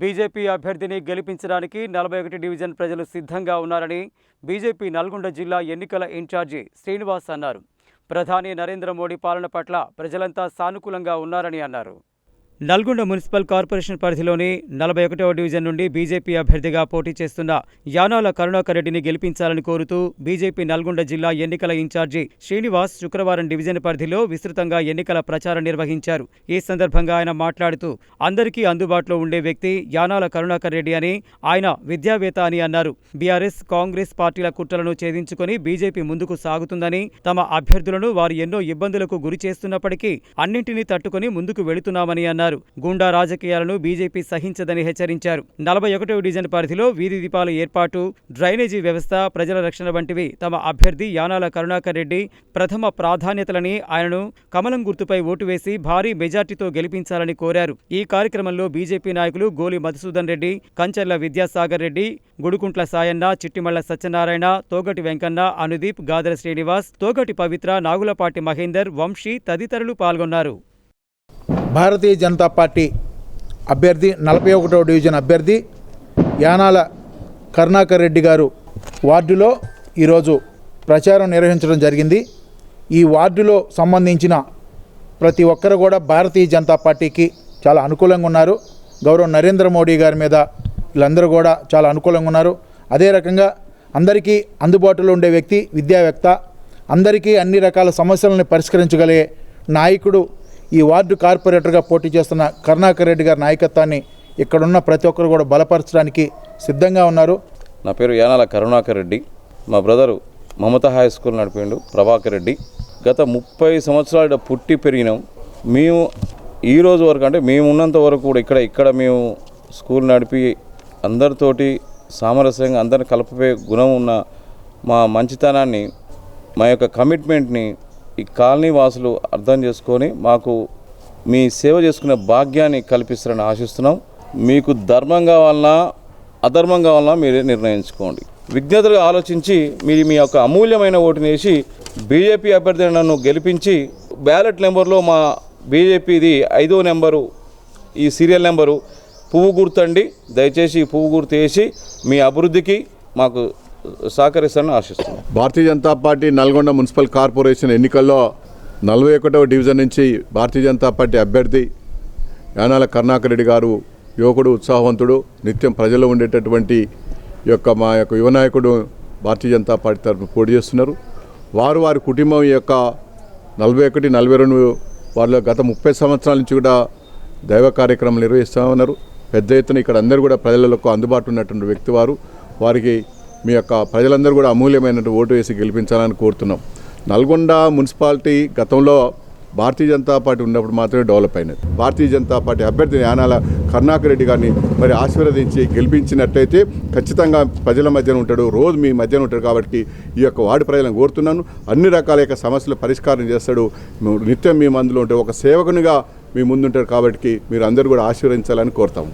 BJP అభ్యర్థిని గెలిపించడానికి నలభై ఒకటి డివిజన్ ప్రజలు సిద్ధంగా ఉన్నారని బీజేపీ నల్గొండ జిల్లా ఎన్నికల ఇన్ఛార్జి శ్రీనివాస్ అన్నారు. ప్రధాని నరేంద్ర మోడీ పాలన పట్ల ప్రజలంతా సానుకూలంగా ఉన్నారని అన్నారు. నల్గొండ మున్సిపల్ కార్పొరేషన్ పరిధిలోని నలభై ఒకటవ డివిజన్ నుండి బీజేపీ అభ్యర్థిగా పోటీ చేస్తున్న యానాల కరుణాకర్ రెడ్డిని గెలిపించాలని కోరుతూ బీజేపీ నల్గొండ జిల్లా ఎన్నికల ఇన్ఛార్జి శ్రీనివాస్ శుక్రవారం డివిజన్ పరిధిలో విస్తృతంగా ఎన్నికల ప్రచారం నిర్వహించారు. ఈ సందర్భంగా ఆయన మాట్లాడుతూ అందరికీ అందుబాటులో ఉండే వ్యక్తి యానాల కరుణాకర్ రెడ్డి అని ఆయన విద్యావేత్త అని అన్నారు. బీఆర్ఎస్ కాంగ్రెస్ పార్టీల కుట్రలను ఛేదించుకొని బీజేపీ ముందుకు సాగుతుందని తమ అభ్యర్థులను వారు ఎన్నో ఇబ్బందులకు గురి చేస్తున్నప్పటికీ అన్నింటినీ తట్టుకొని ముందుకు వెళుతున్నామని అన్నారు. గూండా రాజకీయాలను బీజేపీ సహించదని హెచ్చరించారు. నలభై ఒకటవ డివిజన్ పరిధిలో వీధి దీపాల ఏర్పాటు డ్రైనేజీ వ్యవస్థ ప్రజల రక్షణ వంటివి తమ అభ్యర్థి యానాల కరుణాకర్ రెడ్డి ప్రథమ ప్రాధాన్యతలని ఆయనను కమలం గుర్తుపై ఓటు వేసి భారీ మెజార్టీతో గెలిపించాలని కోరారు. ఈ కార్యక్రమంలో బీజేపీ నాయకులు గోలి మధుసూదన్ రెడ్డి కంచర్ల విద్యాసాగర్ రెడ్డి గుడుకుంట్ల సాయన్న చిట్టిమళ్ళ సత్యనారాయణ తోగటి వెంకన్న అనుదీప్ గాదర శ్రీనివాస్ తోగటి పవిత్ర నాగులపాటి మహేందర్ వంశీ తదితరులు పాల్గొన్నారు. భారతీయ జనతా పార్టీ అభ్యర్థి నలభై ఒకటవ డివిజన్ అభ్యర్థి యానాల కరుణాకర్ రెడ్డి గారు వార్డులో ఈరోజు ప్రచారం నిర్వహించడం జరిగింది. ఈ వార్డులో సంబంధించిన ప్రతి ఒక్కరు కూడా భారతీయ జనతా పార్టీకి చాలా అనుకూలంగా ఉన్నారు. గౌరవ నరేంద్ర మోడీ గారి మీద వీళ్ళందరూ కూడా చాలా అనుకూలంగా ఉన్నారు. అదే రకంగా అందరికీ అందుబాటులో ఉండే వ్యక్తి విద్యావేత్త అందరికీ అన్ని రకాల సమస్యలను పరిష్కరించగలిగే నాయకుడు ఈ వార్డు కార్పొరేటర్గా పోటీ చేస్తున్న కరుణాకర్ రెడ్డి గారి నాయకత్వాన్ని ఇక్కడున్న ప్రతి ఒక్కరు కూడా బలపరచడానికి సిద్ధంగా ఉన్నారు. నా పేరు యానాల కరుణాకర్ రెడ్డి. మా బ్రదరు మమతా హై స్కూల్ నడిపిండు ప్రభాకర్ రెడ్డి. గత ముప్పై సంవత్సరాలు పుట్టి పెరిగినాం. మేము ఈ రోజు వరకు అంటే మేము ఉన్నంత వరకు కూడా ఇక్కడ ఇక్కడ మేము స్కూల్ నడిపి అందరితోటి సామరస్యంగా అందరిని కలిపే గుణం ఉన్న మా మంచితనాన్ని మా యొక్క కమిట్మెంట్ని ఈ కాలనీ వాసులు అర్థం చేసుకొని మాకు మీ సేవ చేసుకునే భాగ్యాన్ని కల్పిస్తారని ఆశిస్తున్నాం. మీకు ధర్మం కావాలన్నా అధర్మం కావాలన్నా మీరే నిర్ణయించుకోండి. విజ్ఞతలు ఆలోచించి మీరు మీ యొక్క అమూల్యమైన ఓటుని వేసి బీజేపీ అభ్యర్థిని నన్ను గెలిపించి బ్యాలెట్ నెంబర్లో మా బీజేపీది ఐదో నెంబరు ఈ సీరియల్ నెంబరు పువ్వు గుర్తండి. దయచేసి పువ్వు గుర్తు వేసి మీ అభివృద్ధికి మాకు సహకరిస్తారని ఆశిస్తున్నాం Bharatiya Janata party Nalgonda municipal corporation ఎన్నికల్లో నలభై ఒకటవ డివిజన్ నుంచి భారతీయ జనతా పార్టీ అభ్యర్థి యానాల కరుణాకర్ రెడ్డి గారు యువకుడు ఉత్సాహవంతుడు నిత్యం ప్రజల్లో ఉండేటటువంటి యొక్క మా యొక్క యువ నాయకుడు భారతీయ జనతా పార్టీ తరఫున పోటీ చేస్తున్నారు. వారు వారి కుటుంబం యొక్క నలభై ఒకటి నలభై రెండు వారిలో గత ముప్పై సంవత్సరాల నుంచి కూడా దైవ కార్యక్రమాలు నిర్వహిస్తూ ఉన్నారు. పెద్ద ఎత్తున ఇక్కడ అందరూ కూడా ప్రజలకు అందుబాటులో ఉన్నటువంటి వ్యక్తి వారు. వారికి మీ యొక్క ప్రజలందరూ కూడా అమూల్యమైన ఓటు వేసి గెలిపించాలని కోరుతున్నాం. నల్గొండ మున్సిపాలిటీ గతంలో భారతీయ జనతా పార్టీ ఉన్నప్పుడు మాత్రమే డెవలప్ అయినది. భారతీయ జనతా పార్టీ అభ్యర్థి యానాల కరుణాకర్ రెడ్డి గారిని మరి ఆశీర్వదించి గెలిపించినట్లయితే ఖచ్చితంగా ప్రజల మధ్యన ఉంటాడు. రోజు మీ మధ్యన ఉంటాడు కాబట్టి ఈ యొక్క వార్డు ప్రజలను కోరుతున్నాను. అన్ని రకాల యొక్క సమస్యలు పరిష్కారం చేస్తాడు. నిత్యం మీ మందులో ఉంటే ఒక సేవకునిగా మీ ముందుంటారు కాబట్టి మీరు అందరూ కూడా ఆశీర్వదించాలని కోరుతాము.